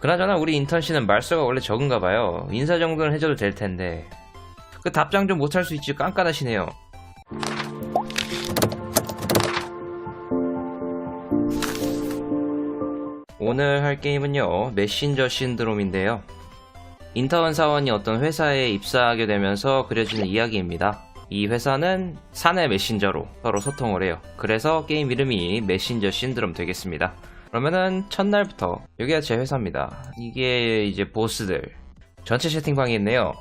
그나저나 우리 인턴 씨는 말수가 원래 적은가 봐요. 인사 정도는 해줘도 될 텐데. 그 답장 좀 못할 수 있지 깐깐하시네요. 오늘 할 게임은요, 메신저 신드롬인데요. 인턴 사원이 어떤 회사에 입사하게 되면서 그려지는 이야기입니다. 이 회사는 사내 메신저로 서로 소통을 해요. 그래서 게임 이름이 메신저 신드롬 되겠습니다. 그러면은 첫날부터 여기가 제 회사입니다. 이게 이제 보스들 전체 채팅방이 있네요.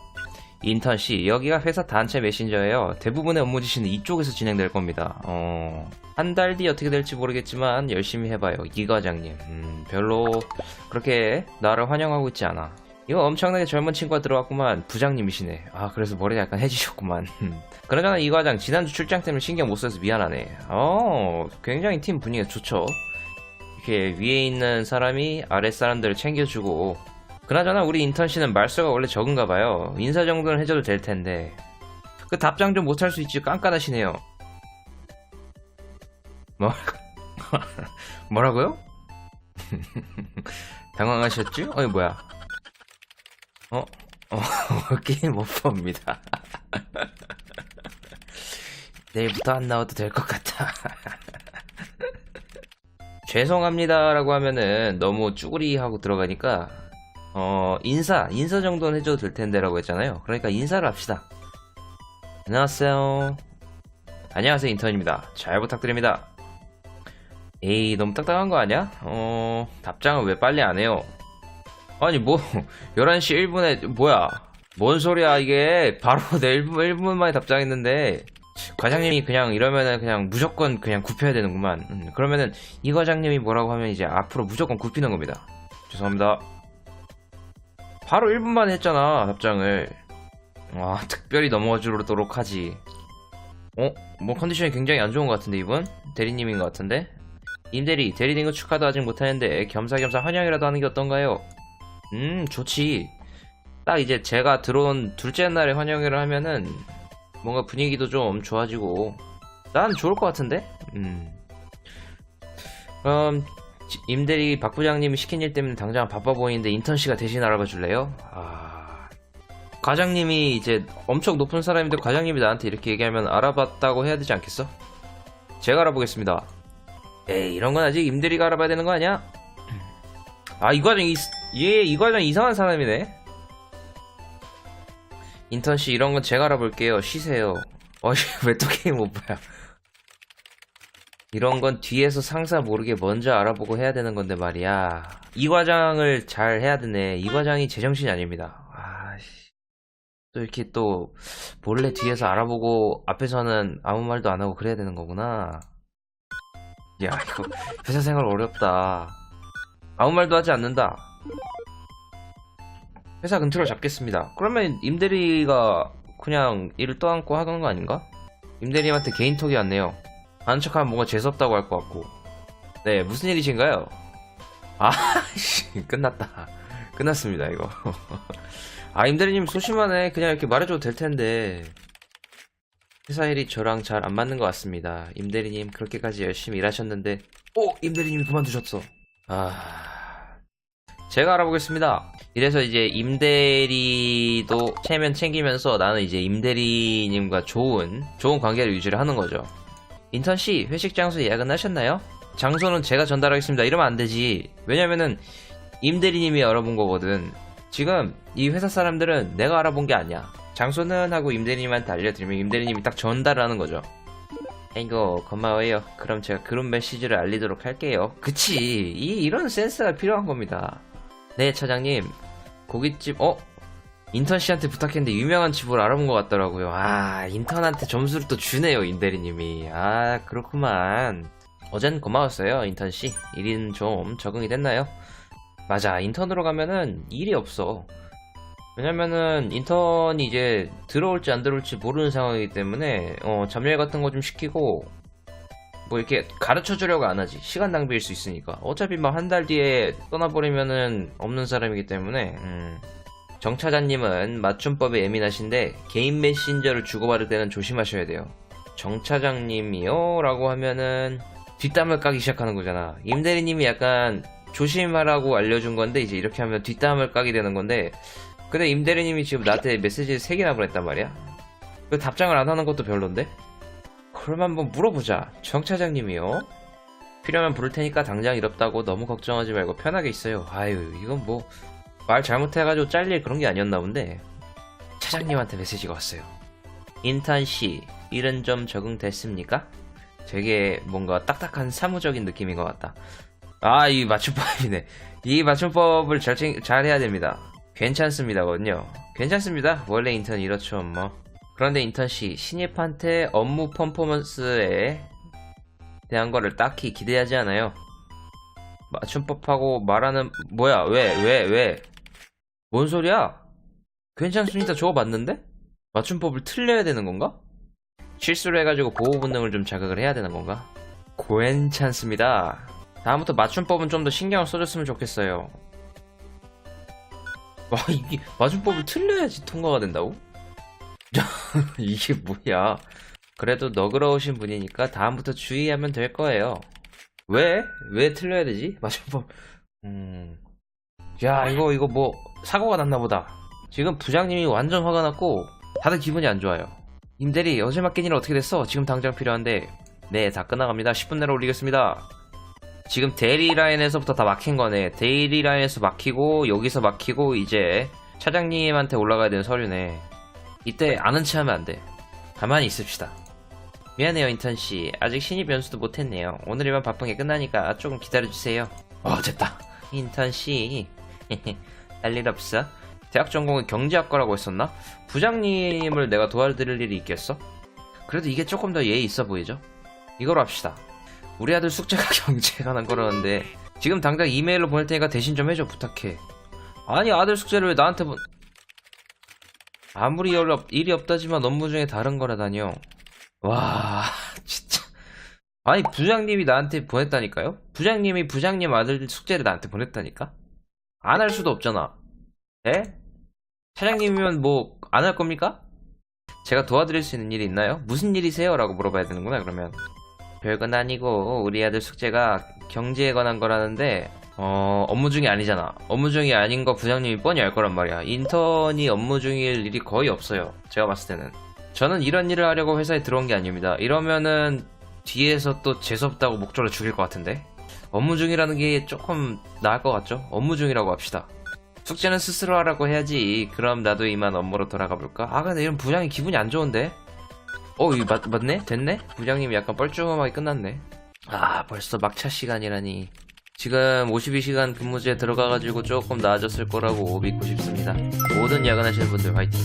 인턴 씨 여기가 회사 단체 메신저예요. 대부분의 업무 지시는 이쪽에서 진행될 겁니다. 어, 한 달 뒤 어떻게 될지 모르겠지만 열심히 해봐요. 이 과장님 음, 별로 그렇게 나를 환영하고 있지 않아. 이거 엄청나게 젊은 친구가 들어왔구만 부장님이시네 아 그래서 머리가 약간 해지셨구만 그러잖아 이 과장 지난주 출장 때문에 신경 못 써서 미안하네 어 굉장히 팀 분위기가 좋죠 이렇게 위에 있는 사람이 아래 사람들을 챙겨주고 그나저나 우리 인턴 씨는 말수가 원래 적은가 봐요 인사 정도는 해줘도 될 텐데 그 답장 좀 못할 수 있지 깐깐하시네요 뭐 뭐라고요? 당황하셨죠? 어이 뭐야 어? 어, 게임 못 봅니다. 내일부터 안 나와도 될 것 같아. 죄송합니다라고 하면은 너무 쭈구리 하고 들어가니까 어 인사 인사 정도는 해줘도 될 텐데라고 했잖아요. 그러니까 인사를 합시다. 안녕하세요. 안녕하세요 인턴입니다. 잘 부탁드립니다. 에이 너무 딱딱한 거 아니야? 어 답장은 왜 빨리 안 해요? 아니 뭐 11시 1분에 뭐야 뭔 소리야 이게 바로 내 1분, 1분 만에 답장했는데 과장님이 그냥 이러면은 그냥 무조건 그냥 굽혀야 되는구만 음, 그러면은 이 과장님이 뭐라고 하면 이제 앞으로 무조건 굽히는 겁니다 죄송합니다 바로 1분 만에 했잖아 답장을 와 특별히 넘어주도록 하지 어? 뭐 컨디션이 굉장히 안 좋은 것 같은데 이분? 대리님인 것 같은데? 임대리 대리님 거 축하도 아직 못하는데 겸사겸사 환영이라도 하는 게 어떤가요? 음, 좋지. 딱 이제 제가 들어온 둘째 날에 환영회를 하면은 뭔가 분위기도 좀 좋아지고 난 좋을 것 같은데? 음. 그럼 지- 임대리 박 부장님이 시킨 일 때문에 당장 바빠 보이는데 인턴 씨가 대신 알아봐 줄래요? 아. 과장님이 이제 엄청 높은 사람인데 과장님이 나한테 이렇게 얘기하면 알아봤다고 해야 되지 않겠어? 제가 알아보겠습니다. 에이, 이런 건 아직 임대리가 알아봐야 되는 거 아니야? 아, 이 과장, 이, 얘, 이 과장 이상한 사람이네? 인턴씨, 이런 건 제가 알아볼게요. 쉬세요. 어이, 왜 또 게임 오버야? 이런 건 뒤에서 상사 모르게 먼저 알아보고 해야 되는 건데 말이야. 이 과장을 잘 해야 되네. 이 과장이 제정신이 아닙니다. 아씨. 또 이렇게 또, 몰래 뒤에서 알아보고 앞에서는 아무 말도 안 하고 그래야 되는 거구나. 야, 이거, 회사 생활 어렵다. 아무 말도 하지 않는다. 회사 근처로 잡겠습니다. 그러면 임대리가 그냥 일을 떠안고 하는 거 아닌가? 임대리한테 개인톡이 왔네요. 아는 척하면 뭔가 재수없다고 할 것 같고. 네, 무슨 일이신가요? 아, 씨, 끝났다. 끝났습니다, 이거. 아, 임대리님 소심하네. 그냥 이렇게 말해줘도 될 텐데. 회사 일이 저랑 잘 안 맞는 것 같습니다. 임대리님, 그렇게까지 열심히 일하셨는데. 오! 임대리님이 그만두셨어. 아, 제가 알아보겠습니다. 이래서 이제 임대리도 체면 챙기면서 나는 이제 임대리님과 좋은 좋은 관계를 유지를 하는 거죠. 인턴 씨 회식 장소 예약은 하셨나요? 장소는 제가 전달하겠습니다. 이러면 안 되지. 왜냐면은 임대리님이 알아본 거거든. 지금 이 회사 사람들은 내가 알아본 게 아니야. 장소는 하고 임대리님한테 알려드리면 임대리님이 딱 전달을 하는 거죠. 아이고 고마워요. 그럼 제가 그런 메시지를 알리도록 할게요. 그치 이 이런 센스가 필요한 겁니다. 네 차장님 고깃집 어 인턴 씨한테 부탁했는데 유명한 집을 알아본 것 같더라고요. 아 인턴한테 점수를 또 주네요 임대리님이. 아 그렇구만. 어젠 고마웠어요 인턴 씨. 일은 좀 적응이 됐나요? 맞아 인턴으로 가면은 일이 없어. 왜냐면은 인턴이 이제 들어올지 안 들어올지 모르는 상황이기 때문에 어, 잡일 같은 거 좀 시키고 뭐 이렇게 가르쳐 주려고 안 하지 시간 낭비일 수 있으니까 어차피 막 한 달 뒤에 떠나버리면은 없는 사람이기 때문에 음. 정 차장님은 맞춤법에 예민하신데 개인 메신저를 주고받을 때는 조심하셔야 돼요 정 차장님이요? 라고 하면은 뒷담을 까기 시작하는 거잖아 임대리님이 약간 조심하라고 알려준 건데 이제 이렇게 하면 뒷담을 까게 되는 건데 근데 임대리님이 지금 나한테 메시지를 3개나 보냈단 말이야 그 답장을 안 하는 것도 별론데? 그럼 한번 물어보자 정 차장님이요 필요하면 부를 테니까 당장 이럽다고 너무 걱정하지 말고 편하게 있어요 아유 이건 뭐 말 잘못해가지고 잘릴 그런 게 아니었나 본데 차장님한테 메시지가 왔어요 인턴씨 일은 좀 적응됐습니까? 되게 뭔가 딱딱한 사무적인 느낌인 것 같다 아, 이 맞춤법이네. 이 맞춤법을 잘, 챙- 잘 해야 됩니다. 괜찮습니다거든요. 괜찮습니다. 원래 인턴 이렇죠, 뭐. 그런데 인턴씨, 신입한테 업무 퍼포먼스에 대한 거를 딱히 기대하지 않아요. 맞춤법하고 말하는, 뭐야, 왜, 왜, 왜? 뭔 소리야? 괜찮습니다. 저거 맞는데? 맞춤법을 틀려야 되는 건가? 실수를 해가지고 보호 본능을 좀 자극을 해야 되는 건가? 괜찮습니다. 다음부터 맞춤법은 좀 더 신경을 써줬으면 좋겠어요. 와, 이게 맞춤법을 틀려야지 통과가 된다고? 이게 뭐야. 그래도 너그러우신 분이니까 다음부터 주의하면 될 거예요. 왜? 왜 틀려야 되지? 맞춤법. 음. 야, 이거, 이거 뭐, 사고가 났나 보다. 지금 부장님이 완전 화가 났고, 다들 기분이 안 좋아요. 임대리, 어제 맡긴 일 어떻게 됐어? 지금 당장 필요한데. 네, 다 끝나갑니다. 10분 내로 올리겠습니다. 지금 대리 라인에서부터 다 막힌 거네. 대리 라인에서 막히고 여기서 막히고 이제 차장님한테 올라가야 되는 서류네. 이때 아는 체 하면 안 돼. 가만히 있읍시다. 미안해요 인턴 씨. 아직 신입 연수도 못했네요. 오늘이면 바쁜 게 끝나니까 조금 기다려주세요. 어 됐다. 인턴 씨. 할일 없어? 대학 전공은 경제학과라고 했었나? 부장님을 내가 도와드릴 일이 있겠어? 그래도 이게 조금 더 예의 있어 보이죠? 이걸로 합시다. 우리 아들 숙제가 경제에 관한 거라는데 지금 당장 이메일로 보낼 테니까 대신 좀 해줘 부탁해 아니 아들 숙제를 왜 나한테 보 아무리 일, 없, 일이 없다지만 업무 중에 다른 거라다뇨 와 진짜 아니 부장님이 나한테 보냈다니까요 부장님이 부장님 아들 숙제를 나한테 보냈다니까 안 할 수도 없잖아 에? 차장님이면 뭐 안 할 겁니까? 제가 도와드릴 수 있는 일이 있나요? 무슨 일이세요? 라고 물어봐야 되는구나 그러면 별건 아니고 우리 아들 숙제가 경제에 관한 거라는데 어 업무 중이 아니잖아. 업무 중이 아닌 거 부장님이 뻔히 알 거란 말이야. 인턴이 업무 중일 일이 거의 없어요. 제가 봤을 때는. 저는 이런 일을 하려고 회사에 들어온 게 아닙니다. 이러면은 뒤에서 또 재수없다고 목조를 죽일 것 같은데? 업무 중이라는 게 조금 나을 것 같죠? 업무 중이라고 합시다. 숙제는 스스로 하라고 해야지. 그럼 나도 이만 업무로 돌아가 볼까? 아 근데 이런 부장이 기분이 안 좋은데? 어, 이거 맞, 맞네? 됐네? 부장님이 약간 뻘쭘하게 끝났네. 아, 벌써 막차 시간이라니. 지금 52시간 근무제에 들어가가지고 조금 나아졌을 거라고 믿고 싶습니다. 모든 야근하시는 분들 화이팅.